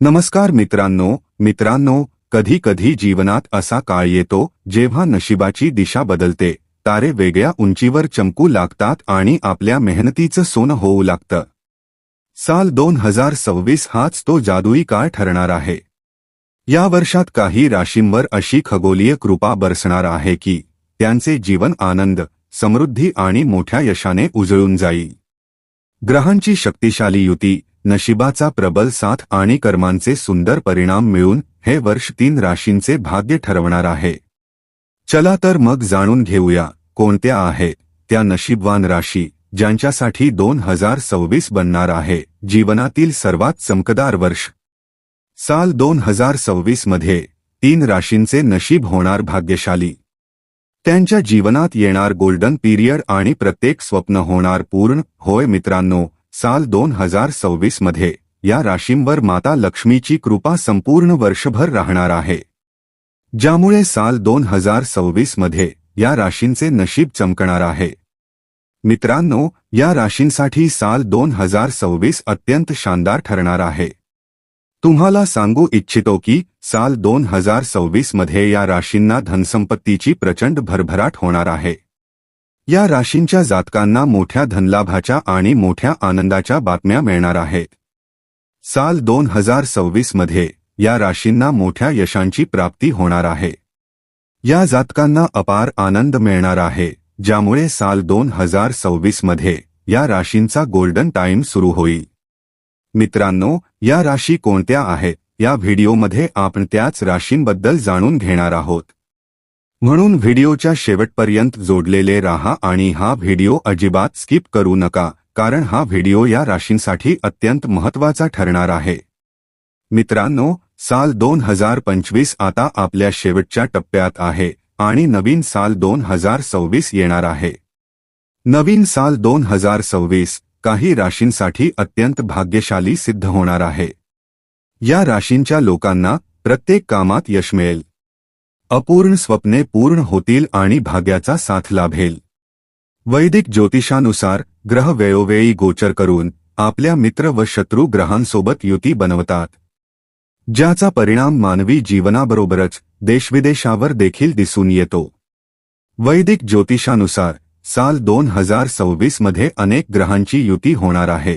नमस्कार मित्रांनो मित्रांनो कधी कधी जीवनात असा काळ येतो जेव्हा नशिबाची दिशा बदलते तारे वेगळ्या उंचीवर चमकू लागतात आणि आपल्या मेहनतीचं सोनं होऊ लागतं. साल दोन हजार सव्वीस हाच तो जादुई काळ ठरणार आहे. या वर्षात काही राशींवर अशी खगोलीय कृपा बरसणार आहे की त्यांचे जीवन आनंद समृद्धी आणि मोठ्या यशाने उजळून जाईल. ग्रहांची शक्तिशाली युती नशिबाचा प्रबल साथ आणि कर्मांचे सुंदर परिणाम मिळून हे वर्ष तीन राशींचे भाग्य ठरवणार आहे. चला तर मग जाणून घेऊया कोणत्या आहेत त्या नशीबवान राशी ज्यांच्यासाठी दोन हजार सव्वीस बनणार आहे जीवनातील सर्वात चमकदार वर्ष. साल दोन हजार सव्वीसमध्ये तीन राशींचे नशीब होणार भाग्यशाली. त्यांच्या जीवनात येणार गोल्डन पीरियड आणि प्रत्येक स्वप्न होणार पूर्ण. होय मित्रांनो साल दोन हज़ार सव्वीस मध्ये या राशींवर माता लक्ष्मीची कृपा संपूर्ण वर्षभर राहणार आहे. ज्यामुळे साल दोन हज़ार सव्वीस मध्ये या राशींचे नशीब चमकणार आहे. मित्रांनो, या राशींसाठी साल दोन हज़ार सव्वीस अत्यंत शानदार ठरणार आहे. तुम्हाला सांगू इच्छितो की साल दोन हज़ार सव्वीस मध्ये या राशींना धनसंपत्तीची प्रचंड भरभराट होणार आहे. या राशींच्या जातकांना मोठ्या धनलाभाच्या आणि मोठ्या आनंदाच्या बातम्या मिळणार आहेत. साल दोन हजार सव्वीसमध्ये या राशींना मोठ्या यशांची प्राप्ती होणार आहे. या जातकांना अपार आनंद मिळणार आहे ज्यामुळे साल दोन हजार सव्वीसमध्ये या राशींचा गोल्डन टाइम सुरू होईल. मित्रांनो या राशी कोणत्या आहेत या व्हिडिओमध्ये आपण त्याच राशींबद्दल जाणून घेणार आहोत. म्हणून व्हिडिओच्या शेवटपर्यंत जोडलेले राहा आणि हा व्हिडिओ अजिबात स्किप करू नका कारण हा व्हिडिओ या राशींसाठी अत्यंत महत्त्वाचा ठरणार आहे. मित्रांनो साल दोन हजार पंचवीस आता आपल्या शेवटच्या टप्प्यात आहे आणि नवीन साल दोन हजार सव्वीस येणार आहे. नवीन साल दोन हजार सव्वीस काही राशींसाठी अत्यंत भाग्यशाली सिद्ध होणार आहे. या राशींच्या लोकांना प्रत्येक कामात यश मिळेल अपूर्ण स्वप्ने पूर्ण होतील आणि भाग्याचा साथ लाभेल. वैदिक ज्योतिषानुसार ग्रह वेळोवेळी गोचर करून आपल्या मित्र व शत्रू ग्रहांसोबत युती बनवतात. ज्याचा परिणाम मानवी जीवनाबरोबरच देशविदेशावर देखील दिसून येतो. वैदिक ज्योतिषानुसार साल दोन हजार सव्वीसमध्ये अनेक ग्रहांची युती होणार आहे.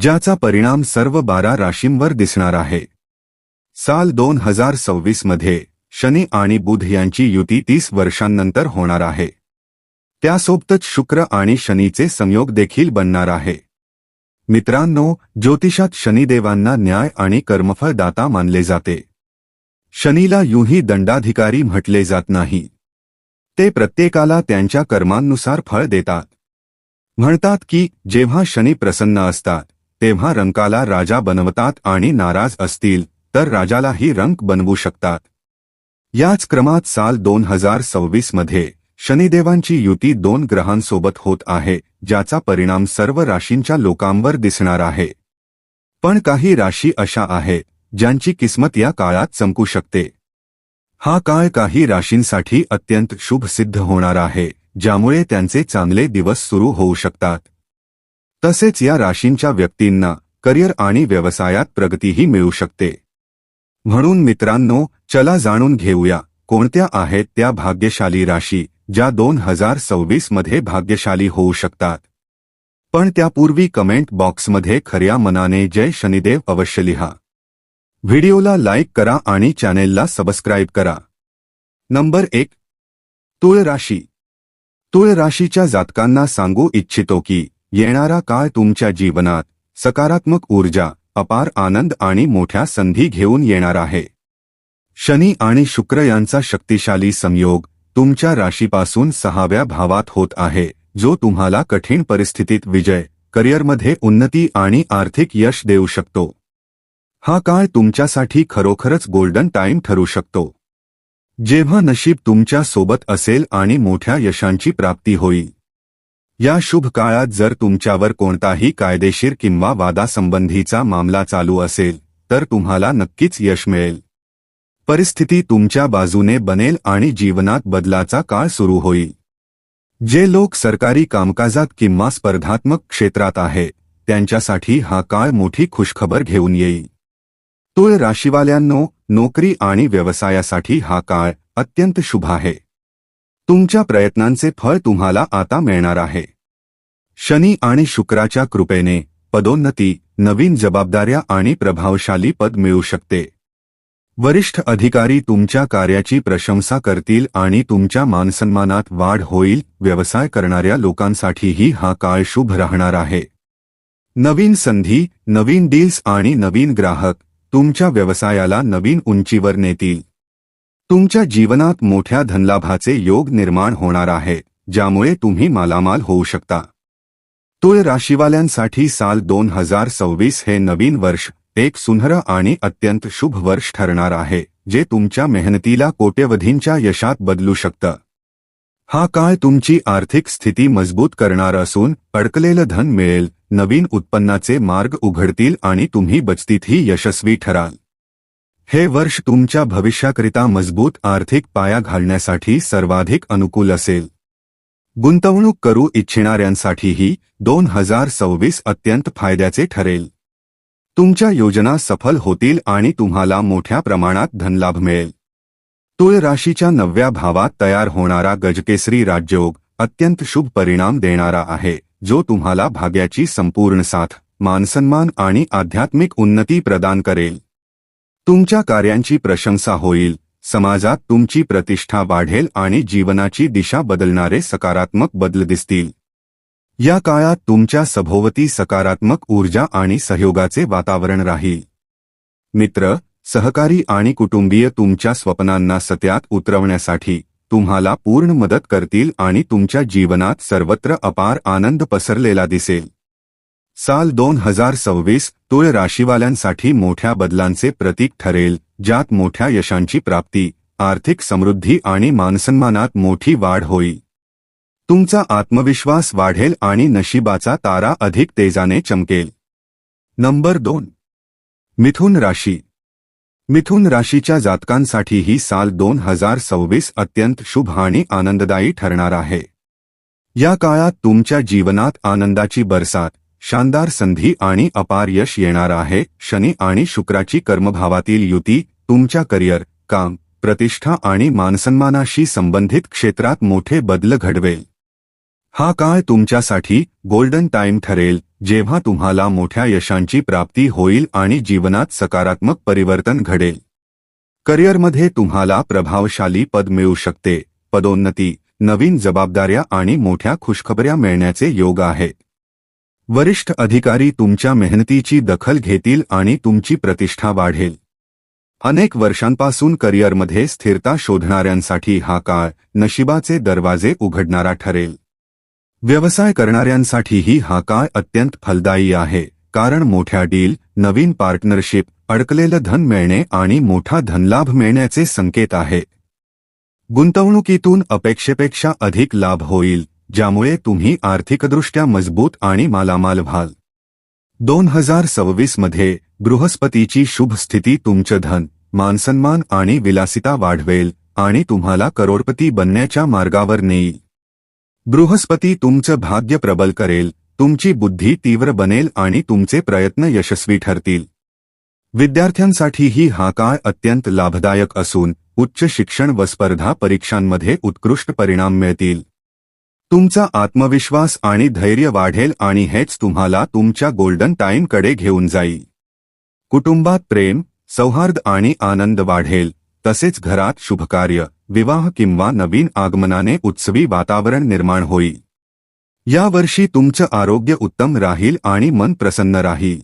ज्याचा परिणाम सर्व बारा राशींवर दिसणार आहे. साल दोन हजार सव्वीसमध्ये शनी आणि बुध यांची युती तीस वर्षांनंतर होणार आहे. त्यासोबतच शुक्र आणि शनीचे संयोग देखील बनणार आहे. मित्रांनो ज्योतिषात शनिदेवांना न्याय आणि कर्मफळदाता मानले जाते. शनीला युही दंडाधिकारी म्हटले जात नाही. ते प्रत्येकाला त्यांच्या कर्मांनुसार फळ देतात. म्हणतात की जेव्हा शनी प्रसन्न असतात तेव्हा रंकाला राजा बनवतात आणि नाराज असतील तर राजालाही रंक बनवू शकतात. याच क्रमात साल दोन हजार सव्वीसमध्ये शनिदेवांची युती दोन ग्रहांसोबत होत आहे ज्याचा परिणाम सर्व राशींच्या लोकांवर दिसणार आहे. पण काही राशी अशा आहे ज्यांची किस्मत या काळात चमकू शकते. हा काळ काही राशींसाठी अत्यंत शुभ सिद्ध होणार आहे ज्यामुळे त्यांचे चांगले दिवस सुरू होऊ शकतात. तसेच या राशींच्या व्यक्तींना करिअर आणि व्यवसायात प्रगतीही मिळू शकते. म्हणून मित्रांनो चला जाणून घेऊया कोणत्या आहेत त्या भाग्यशाली राशी ज्या दोन हजार सव्वीसमध्ये भाग्यशाली होऊ शकतात? पण त्यापूर्वी कमेंट बॉक्समध्ये खऱ्या मनाने जय शनिदेव अवश्य लिहा. व्हिडिओला लाईक करा आणि चॅनेलला सबस्क्राईब करा. नंबर एक. तुळ राशी. तुळ राशीच्या जातकांना सांगू इच्छितो की येणारा काळ तुमच्या जीवनात सकारात्मक ऊर्जा अपार आनंद आणि मोठ्या संधी घेऊन येणार आहे. शनी आणि शुक्र यांचा शक्तिशाली संयोग तुमच्या राशीपासून सहाव्या भावात होत आहे जो तुम्हाला कठीण परिस्थितीत विजय करिअरमध्ये उन्नती आणि आर्थिक यश देऊ शकतो. हा काळ तुमच्यासाठी खरोखरच गोल्डन टाइम ठरू शकतो. जेव्हा नशीब तुमच्यासोबत असेल आणि मोठ्या यशांची प्राप्ती होईल. या शुभ काळात जर तुमच्यावर कोणताही कायदेशीर किंवा वादासंबंधीचा मामला चालू असेल तर तुम्हाला नक्कीच यश मिळेल. परिस्थिती तुमच्या बाजूने बनेल आणि जीवनात बदलाचा काळ सुरू होईल. जे लोक सरकारी कामकाजात किंवा स्पर्धात्मक क्षेत्रात आहे त्यांच्यासाठी हा काळ मोठी खुशखबर घेऊन येईल. तुळ राशीवाल्यांनो नोकरी आणि व्यवसायासाठी हा काळ अत्यंत शुभ आहे. तुमच्या प्रयत्नांचे फळ तुम्हाला आता मिळणार आहे. शनी आणि शुक्राच्या कृपेने पदोन्नती नवीन जबाबदाऱ्या आणि प्रभावशाली पद मिळू शकते. वरिष्ठ अधिकारी तुमच्या कार्याची प्रशंसा करतील आणि तुमच्या मानसन्मानात वाढ होईल. व्यवसाय करणाऱ्या लोकांसाठीही हा काळ शुभ राहणार आहे. नवीन संधी नवीन डील्स आणि नवीन ग्राहक तुमच्या व्यवसायाला नवीन उंचीवर नेतील. तुमच्या जीवनात मोठ्या धनलाभाचे योग निर्माण होणार आहे ज्यामुळे तुम्ही मालामाल होऊ शकता. तुळ राशीवाल्यांसाठी साल दोन हजार सव्वीस हे नवीन वर्ष एक सुंदर आणि अत्यंत शुभ वर्ष ठरणार आहे जे तुमच्या मेहनतीला कोट्यवधींच्या यशात बदलू शकतं. हा काळ तुमची आर्थिक स्थिती मजबूत करणार असून अडकलेलं धन मिळेल नवीन उत्पन्नाचे मार्ग उघडतील आणि तुम्ही बचतीतही यशस्वी ठराल. हे वर्ष तुमच्या भविष्याकरिता मजबूत आर्थिक पाया घालण्यासाठी सर्वाधिक अनुकूल असेल. गुंतवणूक करू इच्छिणाऱ्यांसाठीही दोन हजार सव्वीस अत्यंत फायद्याचे ठरेल. तुमच्या योजना सफल होतील आणि तुम्हाला मोठ्या प्रमाणात धनलाभ मिळेल. तुळ राशीच्या नवव्या भावात तयार होणारा गजकेसरी राजयोग अत्यंत शुभ परिणाम देणारा आहे जो तुम्हाला भाग्याची संपूर्ण साथ मानसन्मान आणि आध्यात्मिक उन्नती प्रदान करेल. तुमच्या कार्यांची प्रशंसा होईल. समाजात तुमची प्रतिष्ठा वाढेल आणि जीवनाची दिशा बदलणारे सकारात्मक बदल दिसतील. या काळात तुमच्या सभोवती सकारात्मक ऊर्जा आणि सहयोगाचे वातावरण राहील. मित्र सहकारी आणि कुटुंबीय तुमच्या स्वप्नांना सत्यात उतरवण्यासाठी तुम्हाला पूर्ण मदत करतील आणि तुमच्या जीवनात सर्वत्र अपार आनंद पसरलेला दिसेल. साल दोन हजार सव्वीस तुळ राशीवाल्यांसाठी मोठ्या बदलांचे प्रतीक ठरेल ज्यात मोठ्या यशांची प्राप्ती आर्थिक समृद्धी आणि मानसन्मानात मोठी वाढ होईल. तुमचा आत्मविश्वास वाढेल आणि नशिबाचा तारा अधिक तेजाने चमकेल. नंबर दोन. मिथुन राशी. मिथुन राशीच्या जातकांसाठी ही साल दोन हजार सव्वीस अत्यंत शुभ आणि आनंददायी ठरणार आहे. या काळात तुमच्या जीवनात आनंदाची बरसात शानदार संधी आणि अपार यश येणार आहे. शनी आणि शुक्राची कर्मभावातील युती तुमच्या करिअर काम प्रतिष्ठा आणि मानसन्मानाशी संबंधित क्षेत्रात मोठे बदल घडवेल. हा काळ तुमच्यासाठी गोल्डन टाइम ठरेल जेव्हा तुम्हाला मोठ्या यशांची प्राप्ती होईल आणि जीवनात सकारात्मक परिवर्तन घडेल. करिअरमध्ये तुम्हाला प्रभावशाली पद मिळू शकते. पदोन्नती नवीन जबाबदाऱ्या आणि मोठ्या खुशखबऱ्या मिळण्याचे योग आहेत वरिष्ठ अधिकारी तुमच्या मेहनतीची दखल घेतील आणि तुमची प्रतिष्ठा वाढेल. अनेक वर्षांपासून करिअरमध्ये स्थिरता शोधणाऱ्यांसाठी हा काळ नशिबाचे दरवाजे उघडणारा ठरेल. व्यवसाय करणाऱ्यांसाठीही हा काळ अत्यंत फलदायी आहे कारण मोठ्या डील नवीन पार्टनरशिप अडकलेलं धन मिळणे आणि मोठा धनलाभ मिळण्याचे संकेत आहे. गुंतवणुकीतून अपेक्षेपेक्षा अधिक लाभ होईल ज्यामुळे तुम्ही आर्थिकदृष्ट्या मजबूत आणि मालामाल व्हाल. दोन हजार सव्वीसमध्ये बृहस्पतीची शुभ स्थिती तुमचं धन मानसन्मान आणि विलासिता वाढवेल आणि तुम्हाला करोडपती बनण्याच्या मार्गावर नेईल. बृहस्पती तुमचं भाग्य प्रबल करेल तुमची बुद्धी तीव्र बनेल आणि तुमचे प्रयत्न यशस्वी ठरतील. विद्यार्थ्यांसाठीही हा काळ अत्यंत लाभदायक असून उच्च शिक्षण व स्पर्धा परीक्षांमध्ये उत्कृष्ट परिणाम मिळतील. तुमचा आत्मविश्वास आणि धैर्य वाढेल आणि हेच तुम्हाला तुमच्या गोल्डन टाईमकडे घेऊन जाईल. कुटुंबात प्रेम सौहार्द आणि आनंद वाढेल. तसेच घरात शुभकार्य विवाह किंवा नवीन आगमनाने उत्सवी वातावरण निर्माण होईल. या वर्षी तुमचं आरोग्य उत्तम राहील आणि मन प्रसन्न राहील.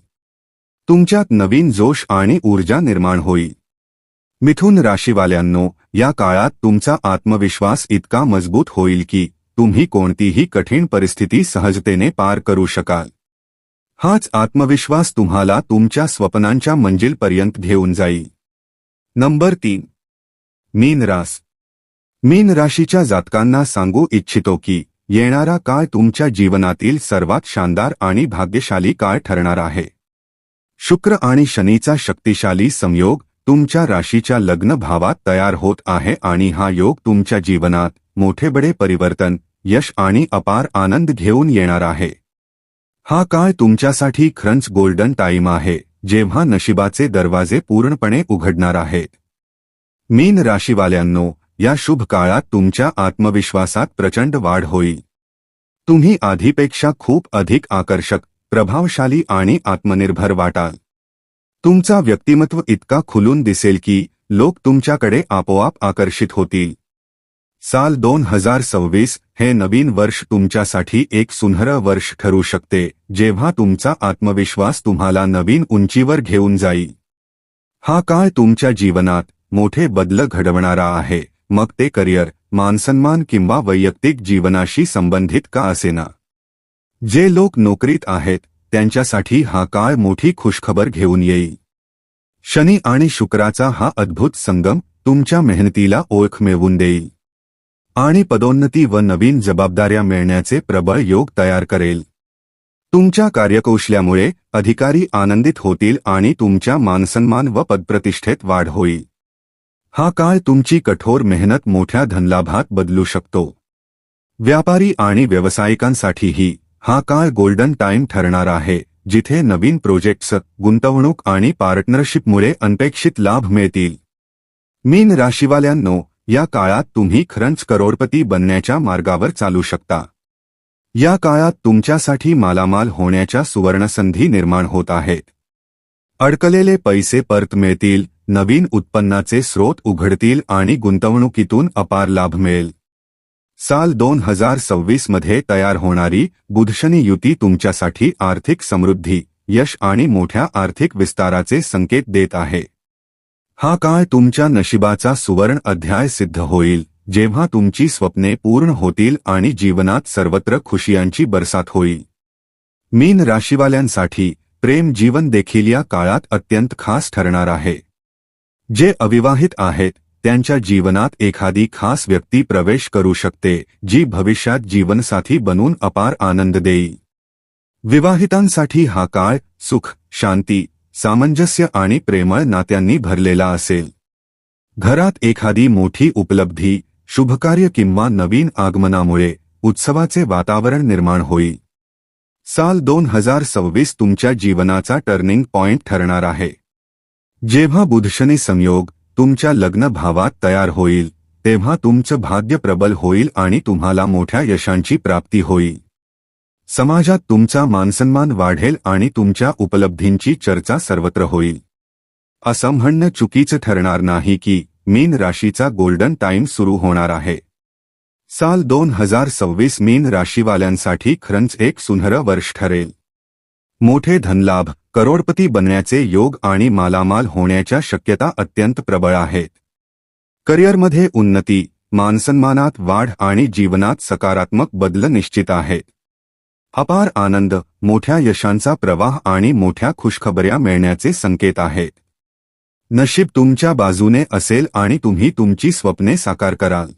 तुमच्यात नवीन जोश आणि ऊर्जा निर्माण होईल. मिथुन राशीवाल्यांनो या काळात तुमचा आत्मविश्वास इतका मजबूत होईल की तुम्ही कोणतीही कठीण परिस्थिती सहजतेने पार करू शकाल. हाच आत्मविश्वास तुम्हाला तुमच्या स्वप्नांच्या मंजिलपर्यंत घेऊन जाईल. नंबर तीन. मीन रास. मीन राशीच्या जातकांना सांगू इच्छितो की येणारा काळ तुमच्या जीवनातील सर्वात शानदार आणि भाग्यशाली काळ ठरणार आहे. शुक्र आणि शनीचा शक्तिशाली संयोग तुमच्या राशीच्या लग्न भावात तयार होत आहे आणि हा योग तुमच्या जीवनात मोठे बडे परिवर्तन यश आणि अपार आनंद घेऊन येणार आहे. हा काळ तुमच्यासाठी खरंच गोल्डन टाईम आहे जेव्हा नशिबाचे दरवाजे पूर्णपणे उघडणार आहेत मीन राशीवाल्यांनो या शुभ काळात तुमच्या आत्मविश्वासात प्रचंड वाढ होईल. तुम्ही आधीपेक्षा खूप अधिक आकर्षक प्रभावशाली आणि आत्मनिर्भर वाटाल. तुमचा व्यक्तिमत्व इतका खुलून दिसेल की लोक तुमच्याकडे आपोआप आकर्षित होतील. साल दोन हजार सव्वीस हे नवीन वर्ष तुमच्यासाठी एक सुनहरं वर्ष ठरू शकते जेव्हा तुमचा आत्मविश्वास तुम्हाला नवीन उंचीवर घेऊन जाईल. हा काळ तुमच्या जीवनात मोठे बदल घडवणारा आहे मग ते करिअर मानसन्मान किंवा वैयक्तिक जीवनाशी संबंधित का असेना. जे लोक नोकरीत आहेत त्यांच्यासाठी हा काळ मोठी खुशखबर घेऊन येईल. शनी आणि शुक्राचा हा अद्भुत संगम तुमच्या मेहनतीला ओळख मिळवून देईल. आणि पदोन्नती व नवीन जबाबदाऱ्या मिळण्याचे प्रबळ योग तयार करेल. तुमच्या कार्यकौशल्यामुळे अधिकारी आनंदित होतील आणि तुमच्या मानसन्मान व पदप्रतिष्ठेत वाढ होईल. हा काळ तुमची कठोर मेहनत मोठ्या धनलाभात बदलू शकतो. व्यापारी आणि व्यावसायिकांसाठीही हा काळ गोल्डन टाइम ठरणार आहे जिथे नवीन प्रोजेक्ट्स गुंतवणूक आणि पार्टनरशिपमुळे अनपेक्षित लाभ मिळतील. मीन राशीवाल्यांनो या काळात तुम्ही खरंच करोडपती बनण्याच्या मार्गावर चालू शकता. या काळात तुमच्यासाठी मालामाल होण्याच्या सुवर्णसंधी निर्माण होत आहेत. अडकलेले पैसे परत मिळतील नवीन उत्पन्नाचे स्रोत उघडतील आणि गुंतवणुकीतून अपार लाभ मिळेल. साल दोन हजार सव्वीसमध्ये तयार होणारी बुधशनी युती तुमच्यासाठी आर्थिक समृद्धी यश आणि मोठ्या आर्थिक विस्ताराचे संकेत देत आहे. हा काळ तुमच्या नशिबाचा सुवर्ण अध्याय सिद्ध होईल जेव्हा तुमची स्वप्ने पूर्ण होतील आणि जीवनात सर्वत्र खुशियांची बरसात होईल. मीन राशीवाल्यांसाठी प्रेम जीवन देखील या काळात अत्यंत खास ठरणार आहे. जे अविवाहित आहेत त्यांच्या जीवनात एखादी खास व्यक्ती प्रवेश करू शकते जी भविष्यात जीवनसाथी बनून अपार आनंद देईल. विवाहितांसाठी हा काळ सुख शांती सामंजस्य आणि प्रेमळ नात्यांनी भरलेला असेल. घरात एखादी मोठी उपलब्धी शुभकार्य किंवा नवीन आगमनामुळे उत्सवाचे वातावरण निर्माण होईल. साल दोन हजार सव्वीस तुमच्या जीवनाचा टर्निंग पॉइंट ठरणार आहे. जेव्हा बुधशनी संयोग तुमच्या लग्न भावात तयार होईल तेव्हा तुमचं भाग्य प्रबल होईल आणि तुम्हाला मोठ्या यशांची प्राप्ती होईल. समाजात तुमचा मानसन्मान वाढेल आणि तुमच्या उपलब्धींची चर्चा सर्वत्र होईल. असं म्हणणं चुकीचं ठरणार नाही की मीन राशीचा गोल्डन टाइम सुरू होणार आहे. साल दोन हजार सव्वीस मीन राशीवाल्यांसाठी खरंच एक सुनहरं वर्ष ठरेल. मोठे धनलाभ करोडपती बनण्याचे योग आणि मालामाल होण्याच्या शक्यता अत्यंत प्रबळ आहेत. करिअरमध्ये उन्नती मानसन्मानात वाढ आणि जीवनात सकारात्मक बदल निश्चित आहेत. अपार आनंद मोठ्या यशांचा प्रवाह आणि मोठ्या खुशखबऱ्या मिळण्याचे संकेत आहेत नशीब तुमच्या बाजूने असेल आणि तुम्ही तुमची स्वप्ने साकार कराल.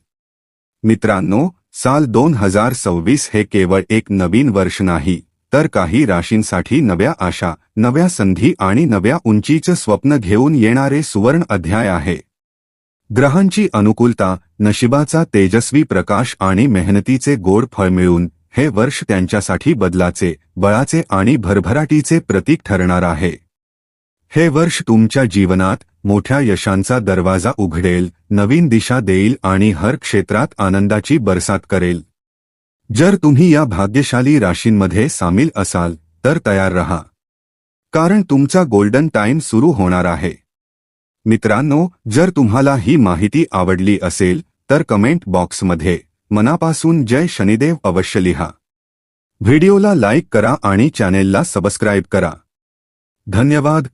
मित्रांनो साल दोन हजार सव्वीस हे केवळ एक नवीन वर्ष नाही तर काही राशींसाठी नव्या आशा नव्या संधी आणि नव्या उंचीचं स्वप्न घेऊन येणारे सुवर्ण अध्याय आहे. ग्रहांची अनुकूलता नशिबाचा तेजस्वी प्रकाश आणि मेहनतीचे गोड फळ मिळून हे वर्ष त्यांच्यासाठी बदलाचे बळाचे आणि भरभराटीचे प्रतीक ठरणार आहे. हे वर्ष तुमच्या जीवनात मोठ्या यशांचा दरवाजा उघडेल नवीन दिशा देईल आणि हर क्षेत्रात आनंदाची बरसात करेल. जर तुम्ही या भाग्यशाली राशींमध्ये सामील असाल तर तयार रहा. कारण तुमचा गोल्डन टाइम सुरू होणार आहे. मित्रांनो जर तुम्हाला ही माहिती आवडली असेल तर कमेंट बॉक्समध्ये. मनापासून जय शनिदेव अवश्य लिहा. व्हिडिओला लाईक करा आणि चॅनेलला सबस्क्राईब करा. धन्यवाद.